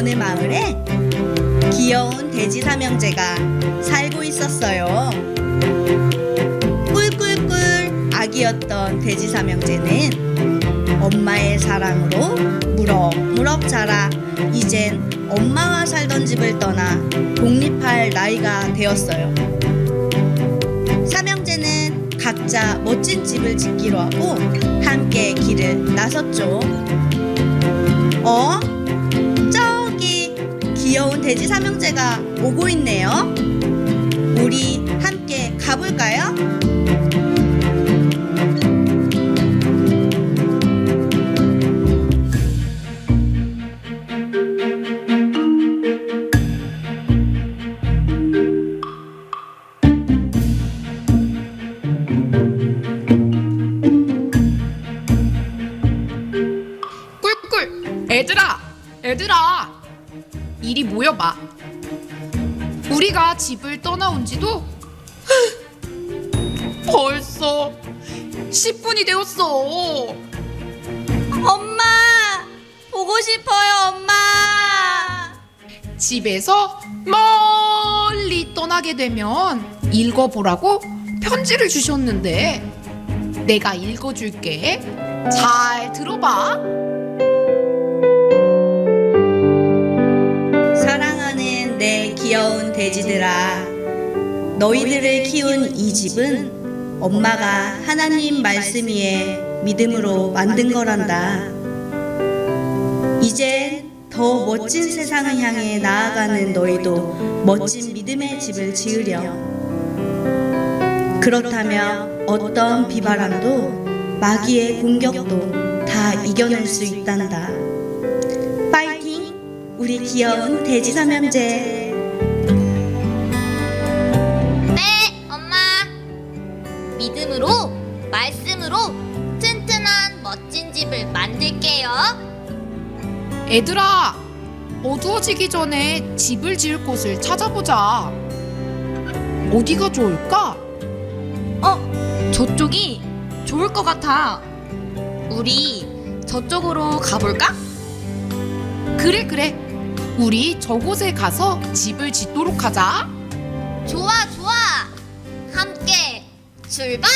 어느 마을에 귀여운 돼지 삼형제가 살고 있었어요. 꿀꿀꿀 아기였던 돼지 삼형제는 엄마의 사랑으로 무럭무럭 자라 이젠 엄마와 살던 집을 떠나 독립할 나이가 되었어요. 삼형제는 각자 멋진 집을 짓기로 하고 함께 길을 나섰죠. 어? 돼지 삼형제가 오고 있네요. 싶어요, 엄마! 집에서 멀리 떠나게 되면 읽어보라고 편지를 주셨는데 내가 읽어줄게 잘 들어봐 사랑하는 내 귀여운 돼지들아, 너희들을 키운 이 집은 엄마가 하나님 말씀 위에 믿음으로 만든 거란다. 더 멋진 세상을 향해 나아가는 너희도 멋진 믿음의 집을 지으렴. 그렇다면 어떤 비바람도 마귀의 공격도 다 이겨낼 수 있단다. 파이팅! 우리 귀여운 돼지 삼형제. 애들아 어두워지기 전에 집을 지을 곳을 찾아보자 어디가 좋을까? 어, 저쪽이 좋을 것 같아. 우리 저쪽으로 가볼까? 그래 그래 우리 저곳에 가서 집을 짓도록 하자 좋아, 좋아. 함께 출발!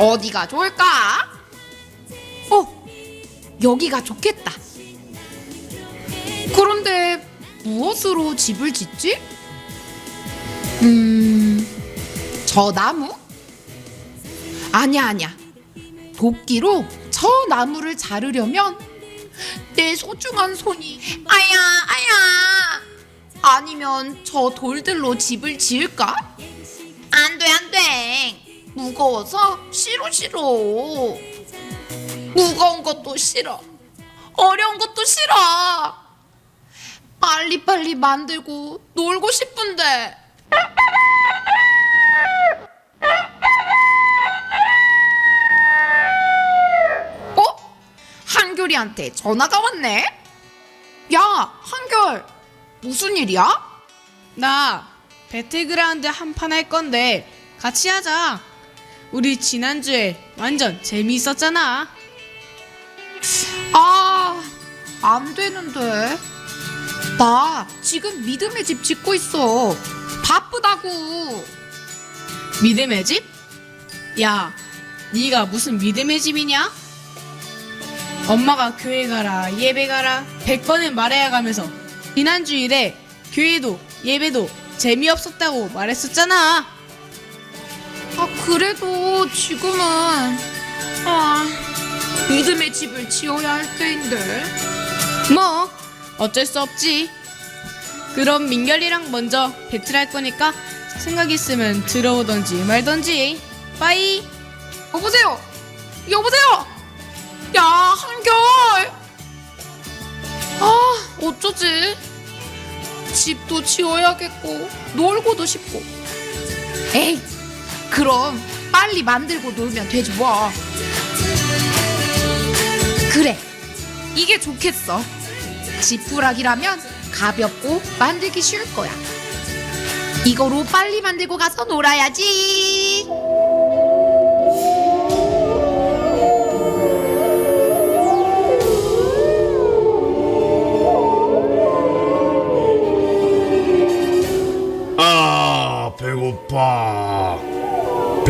어디가 좋을까? 어 여기가 좋겠다 그런데 무엇으로 집을 짓지? 음, 저 나무? 아니야, 아니야. 도끼로 저 나무를 자르려면 내 소중한 손이 아야, 아야. 아니면 저 돌들로 집을 지을까? 안 돼, 안 돼. 무거워서 싫어, 싫어. 무거운 것도 싫어. 어려운 것도 싫어. 빨리빨리 만들고 놀고 싶은데. 어? 한결이한테 전화가 왔네? 야, 한결. 무슨 일이야? 나 배틀그라운드 한 판 할 건데 같이 하자. 우리 지난주에 완전 재미있었잖아. 아, 안 되는데. 나 지금 믿음의 집 짓고 있어. 바쁘다고. 믿음의 집? 야, 네가 무슨 믿음의 집이냐? 엄마가 교회 가라, 예배 가라, 백 번을 말해야 가면서 지난 주일에 교회도 예배도 재미없었다고 말했었잖아. 아, 그래도 지금은 아, 믿음의 집을 지어야 할 때인데. 뭐 어쩔 수 없지. 그럼 민결이랑 먼저 배틀할 거니까 생각 있으면 들어오던지 말던지. 빠이. 여보세요. 여보세요. 야, 한결. 아, 어쩌 어쩌지? 집도 지어야겠고 놀고도 싶고. 에이, 그럼 빨리 만들고 놀면 되지 뭐. 그래, 이게 좋겠어. 지푸라기라면 가볍고 만들기 쉬울 거야. 이거로 빨리 만들고 가서 놀아야지. 아, 배고파.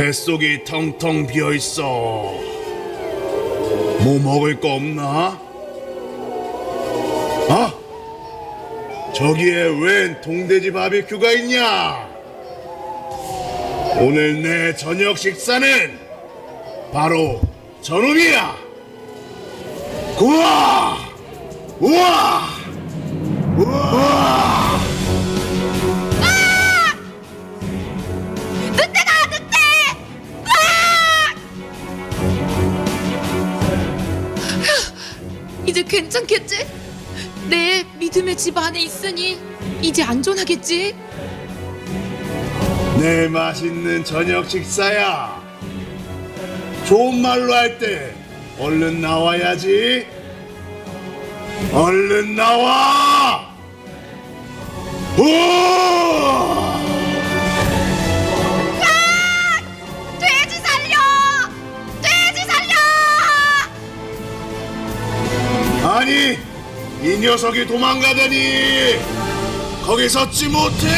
뱃속이 텅텅 비어 있어. 뭐 먹을 거 없나? 아, 저기에 웬 동돼지 바비큐가 있냐? 오늘 내 저녁 식사는 바로 저놈이야. 우와, 우와, 우와. 늑대 이제 괜찮겠지? 내 믿음의 집 안에 있으니 이제 안전하겠지? 내 맛있는 저녁 식사야. 좋은 말로 할 때 얼른 나와야지. 얼른 나와. 우 녀석이 도망가다니. 거기 섰지 못해.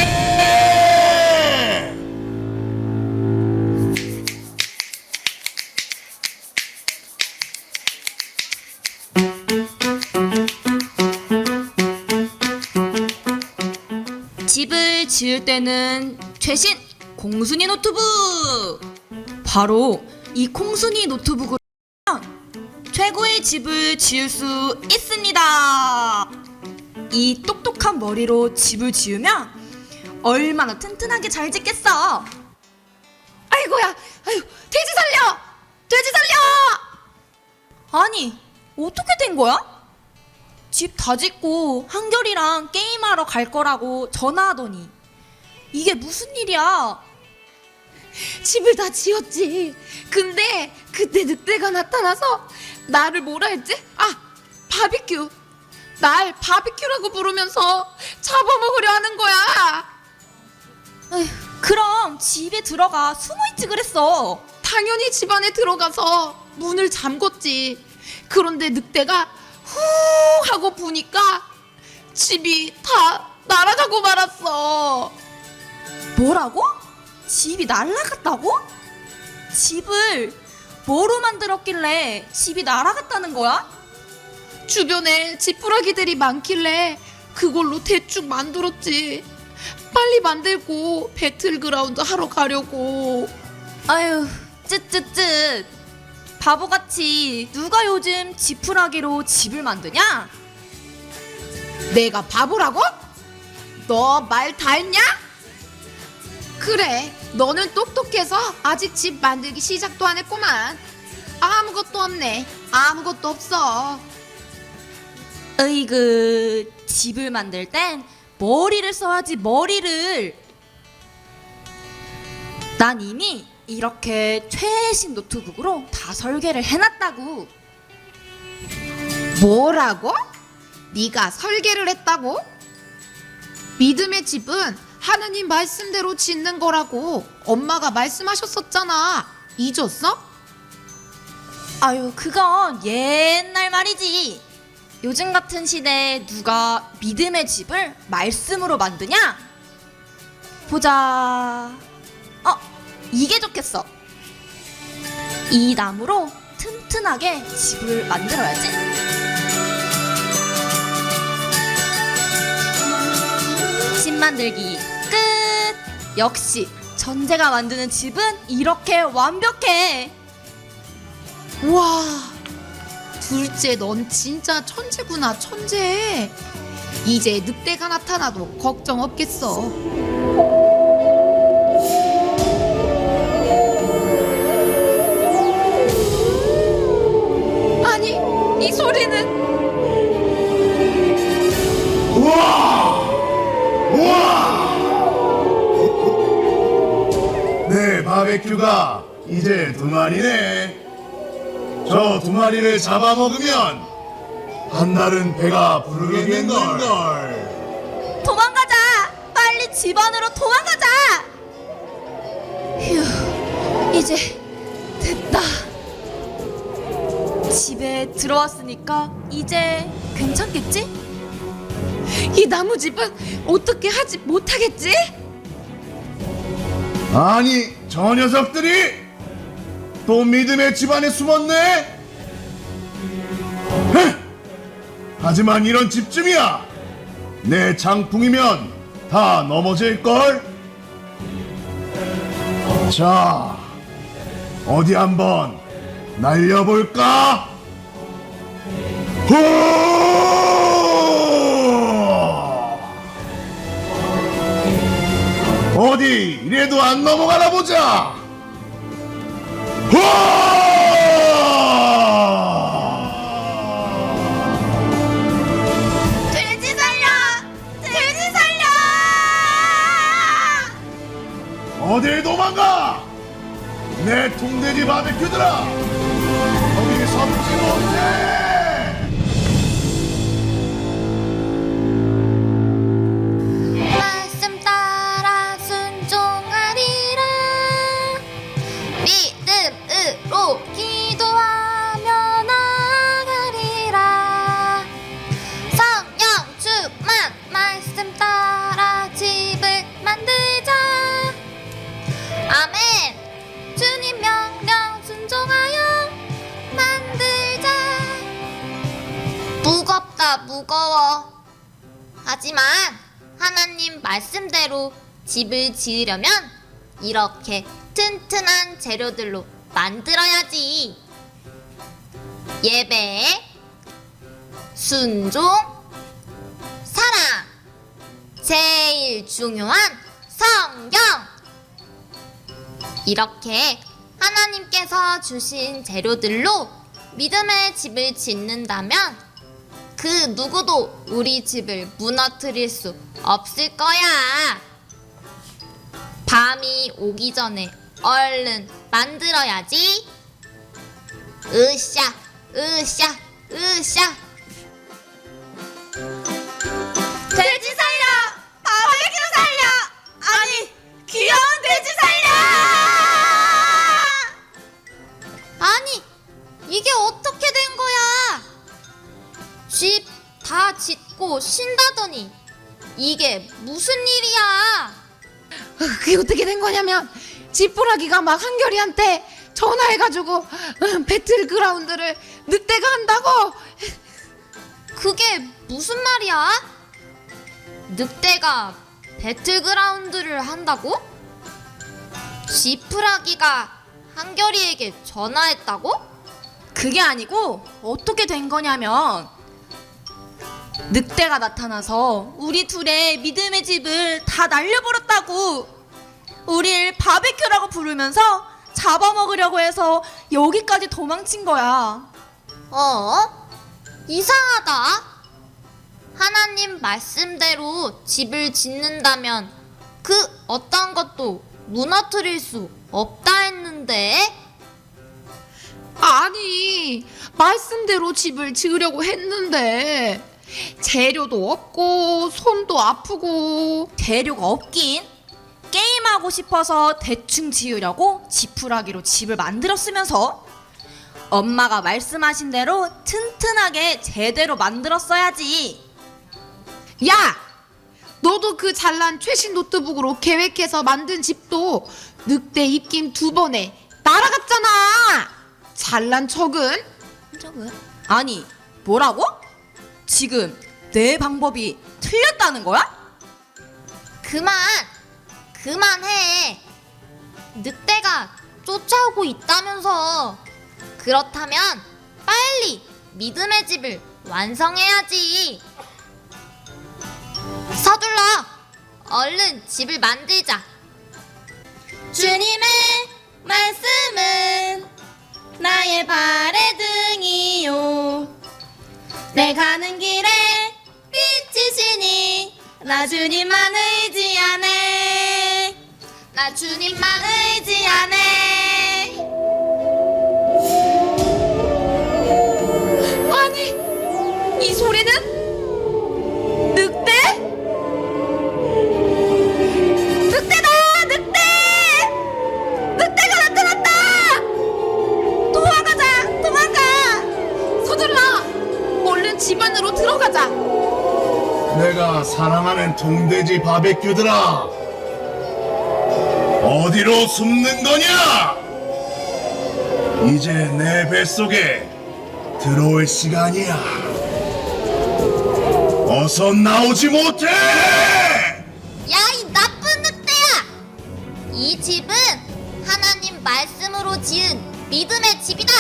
집을 지을 때는 최신 공순이 노트북! 바로 이 콩순이 노트북으로 최고의 집을 지을 수 있습니다. 이 똑똑한 머리로 집을 지으면 얼마나 튼튼하게 잘 짓겠어. 아이고야, 아유, 돼지 살려! 돼지 살려! 아니, 어떻게 된 거야? 집 다 짓고 한결이랑 게임하러 갈 거라고 전화하더니 이게 무슨 일이야? 집을 다 지었지. 근데 그때 늑대가 나타나서 나를 뭐라 했지? 아, 바비큐. 날 바비큐라고 부르면서 잡아먹으려 하는 거야. 에휴, 그럼 집에 들어가 숨어있지 그랬어. 당연히 집 안에 들어가서 문을 잠궜지. 그런데 늑대가 후 하고 부니까 집이 다 날아가고 말았어. 뭐라고? 집이 날아갔다고? 집을 뭐로 만들었길래 집이 날아갔다는 거야? 주변에 지푸라기들이 많길래 그걸로 대충 만들었지. 빨리 만들고 배틀그라운드 하러 가려고. 아유, 쯧쯧쯧. 바보같이 누가 요즘 지푸라기로 집을 만드냐? 내가 바보라고? 너 말 다 했냐? 그래, 너는 똑똑해서 아직 집 만들기 시작도 안 했구만. 아무것도 없네. 아무것도 없어. 으이그 집을 만들 땐 머리를 써야지 머리를 난 이미 이렇게 최신 노트북으로 다 설계를 해놨다고 뭐라고? 네가 설계를 했다고? 믿음의 집은 하느님 말씀대로 짓는 거라고 엄마가 말씀하셨었잖아. 잊었어? 아유 그건 옛날 말이지 요즘 같은 시대에 누가 믿음의 집을 말씀으로 만드냐? 보자. 어 이게 좋겠어. 이 나무로 튼튼하게 집을 만들어야지. 집 만들기 끝. 역시 전제가 만드는 집은 이렇게 완벽해. 와, 둘째, 넌 진짜 천재구나, 천재. 이제 늑대가 나타나도 걱정 없겠어. 아니, 이 소리는 우와! 우와! 내 바베큐가 이제 두 마리네. 저 두 마리를 잡아먹으면 한 달은 배가 부르겠는걸. 도망가자! 빨리 집 안으로 도망가자! 휴, 이제 됐다. 집에 들어왔으니까 이제 괜찮겠지? 이 나무집은 어떻게 하지 못하겠지? 아니, 저 녀석들이 또 믿음의 집안에 숨었네? 헤! 하지만 이런 집쯤이야. 내 장풍이면 다 넘어질걸? 자, 어디 한번 날려볼까? 후! 어디 이래도 안 넘어가나 보자. 후! 돼지 살려! 돼지 살려! 어딜 도망가? 내 통돼지 바베큐들아! 거기 섭지 못해! 무거워 하지만 하나님 말씀대로 집을 지으려면 이렇게 튼튼한 재료들로 만들어야지. 예배, 순종, 사랑, 제일 중요한 성경. 이렇게 하나님께서 주신 재료들로 믿음의 집을 짓는다면 그 누구도 우리 집을 무너뜨릴 수 없을 거야. 밤이 오기 전에 얼른 만들어야지. 으쌰, 으쌰, 으쌰. 돼지 살 다 짓고 쉰다더니 이게 무슨 일이야? 그게 어떻게 된 거냐면 지푸라기가 막 한결이한테 전화해가지고 음, 배틀그라운드를 늑대가 한다고 그게 무슨 말이야? 늑대가 배틀그라운드를 한다고? 지푸라기가 한결이에게 전화했다고? 그게 아니고 어떻게 된 거냐면 늑대가 나타나서 우리 둘의 믿음의 집을 다 날려버렸다고 우릴 바베큐라고 부르면서 잡아먹으려고 해서 여기까지 도망친 거야 어? 이상하다. 하나님 말씀대로 집을 짓는다면 그 어떤 것도 무너뜨릴 수 없다 했는데 아니 말씀대로 집을 지으려고 했는데 재료도 없고 손도 아프고. 재료가 없긴 게임하고 싶어서 대충 지으려고 지푸라기로 집을 만들었으면서 엄마가 말씀하신 대로 튼튼하게 제대로 만들었어야지. 야! 너도 그 잘난 최신 노트북으로 계획해서 만든 집도 늑대 입김 두 번에 날아갔잖아! 잘난 척은? 아니 뭐라고? 지금 내 방법이 틀렸다는 거야? 그만 그만해. 늑대가 쫓아오고 있다면서 그렇다면 빨리 믿음의 집을 완성해야지. 서둘러 얼른 집을 만들자. 주님의 말씀은 나의 발의 등이요 내 가는 길에 빛이시니 나 주님만 의지하네. 나나 주님만 의지하네 동돼지 바베큐들아! 어디로 숨는 거냐? 이제 내 뱃속에 들어올 시간이야. 어서 나오지 못해! 야 이 나쁜 늑대야! 이 집은 하나님 말씀으로 지은 믿음의 집이다!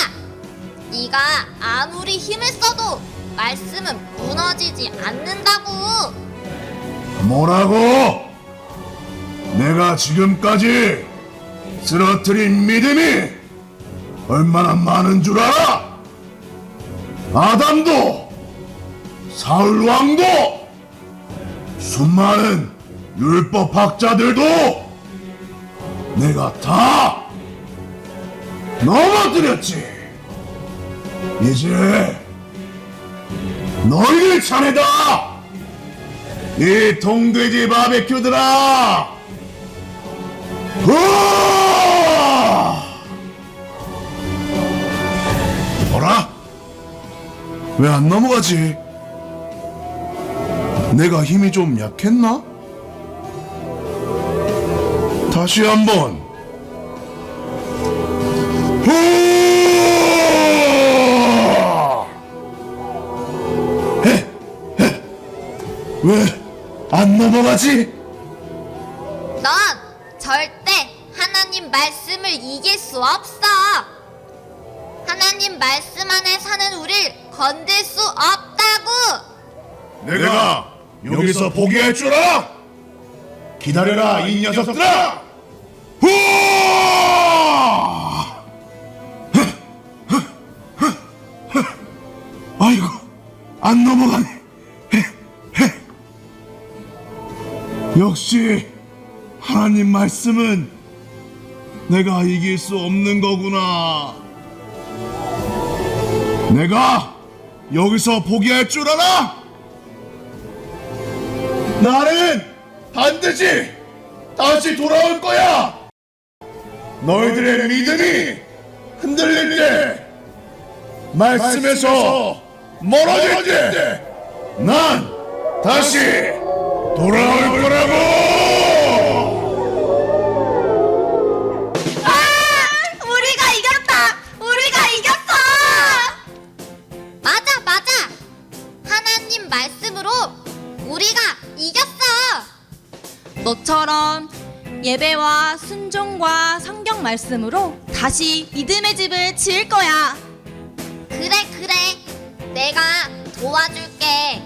네가 아무리 힘을 써도 말씀은 무너지지 않는다고 뭐라고 내가 지금까지 쓰러뜨린 믿음이 얼마나 많은 줄 알아 아담도 사울 왕도 수많은 율법 학자들도 내가 다 넘어뜨렸지. 이제 너희들 차례다. 이 동돼지 바베큐들아. 뭐라? 왜 안 넘어가지? 내가 힘이 좀 약했나? 다시 한번. 왜 안 넘어가지? 넌 절대 하나님 말씀을 이길 수 없어 하나님 말씀 안에 사는 우릴 건들 수 없다고 내가 여기서 포기할 줄 알아? 기다려라 이 녀석들아! 후아! 아이고 안 넘어가네. 역시 하나님 말씀은 내가 이길 수 없는 거구나. 내가 여기서 포기할 줄 알아? 나는 반드시 다시 돌아올 거야. 너희들의 믿음이 흔들릴 때, 말씀에서 멀어질 때, 난 다시 돌아올 거라고. 우리가 이겼다! 우리가 이겼어! 맞아 맞아 하나님 말씀으로 우리가 이겼어 너처럼 예배와 순종과 성경 말씀으로 다시 믿음의 집을 지을 거야. 그래 그래 내가 도와줄게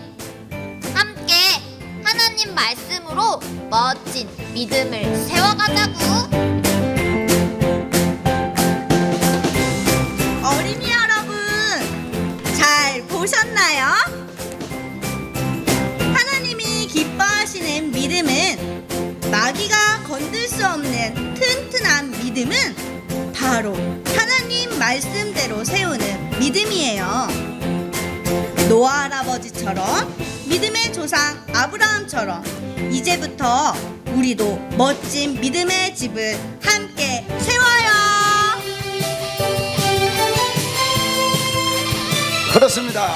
하나님 말씀으로 멋진 믿음을 세워가자고 어린이 여러분, 잘 보셨나요? 하나님이 기뻐하시는 믿음은 마귀가 건들 수 없는 튼튼한 믿음은 바로 하나님 말씀대로 세우는 믿음이에요. 노아 할아버지처럼 믿음의 조상 아브라함처럼 이제부터 우리도 멋진 믿음의 집을 함께 세워요. 그렇습니다.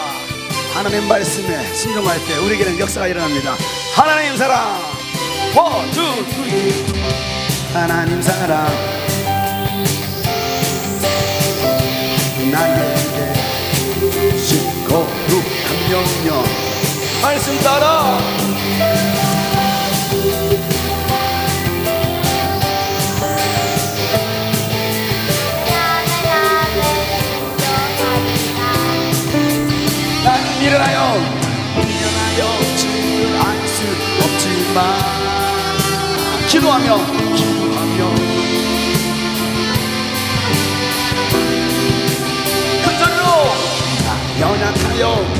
하나님 말씀에 순종할 때 우리에게는 역사가 일어납니다. 하나님 사랑, 원, 투, 쓰리. 하나님 사랑, 나에게 거룩한 명령 말씀 따라. 난 일어나요. 일어나요. 안수 없지만 기도하며 기도하며. 나 연약하여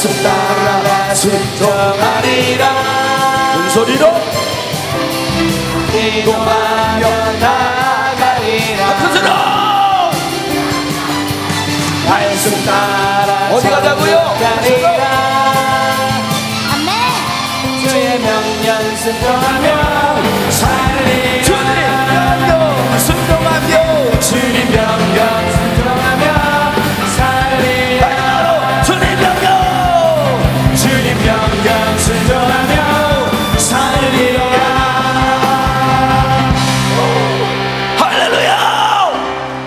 말씀 따라 순종하리라. 소리로 이동하며 나가리라. 아, 큰소리로! 말씀 따라 어디 가자고요? 가리라. 아멘. 주의 명령 순종하며 살리라. 주님 명령 순종하며 주님